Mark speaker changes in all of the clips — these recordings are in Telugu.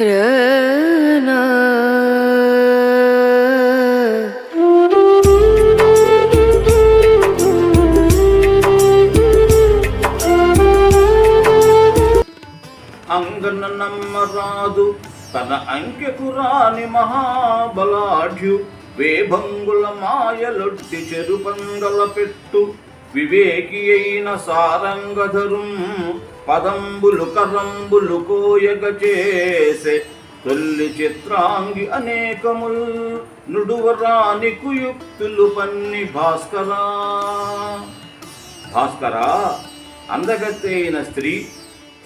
Speaker 1: రనా
Speaker 2: అంగన నమ్మరాదు తన అంకెకు రాని మహాబలాఢ్యు వేభంగుల మాయలొట్టి చెరుపంగల పెట్టు. వివేకి అయిన సారంగధరుం పదంబులు కరంబులు కోయక చేసే. తొల్లి చిత్రాంగి అనేకముల్ నుడువరాని కుయుక్తులు పన్ని భాస్కరా. భాస్కరా అందగత్తె అయిన స్త్రీ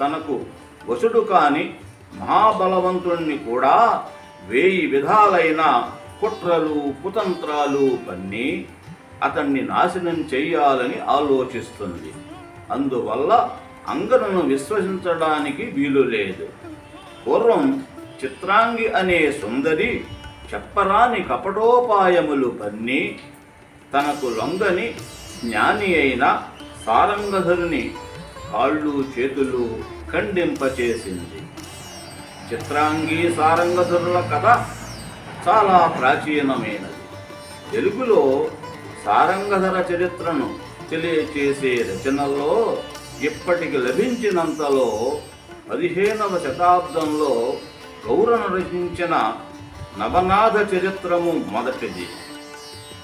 Speaker 2: తనకు వసుడు కాని మహాబలవంతుణ్ణి కూడా వేయి విధాలైన కుట్రలు కుతంత్రాలు పన్ని అతన్ని నాశనం చేయాలని ఆలోచిస్తుంది. అందువల్ల అంగనను విశ్వసించడానికి వీలు లేదు. పూర్వం చిత్రాంగి అనే సుందరి చెప్పరాని కపటోపాయములు పన్ని తనకు లొంగని జ్ఞాని అయిన సారంగధరుని కాళ్ళు చేతులు ఖండింపచేసింది. చిత్రాంగి సారంగధరుల కథ చాలా ప్రాచీనమైనది. తెలుగులో సారంగధర చరిత్రను తెలియచేసే రచనల్లో ఇప్పటికి లభించినంతలో పదిహేనవ శతాబ్దంలో గౌరను రచించిన నవనాథ చరిత్రము మొదటిది.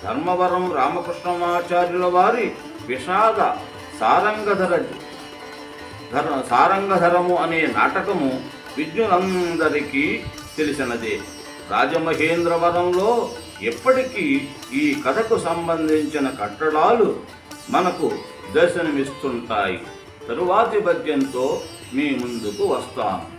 Speaker 2: ధర్మవరం రామకృష్ణమాచార్యుల వారి విషాద సారంగధర ధర సారంగధరము అనే నాటకము విజ్ఞులందరికీ తెలిసినదే. రాజమహేంద్రవరంలో ఎప్పటికీ ఈ కథకు సంబంధించిన కట్టడాలు మనకు దర్శనమిస్తుంటాయి. తరువాతి పద్యంతో మీ ముందుకు వస్తాను.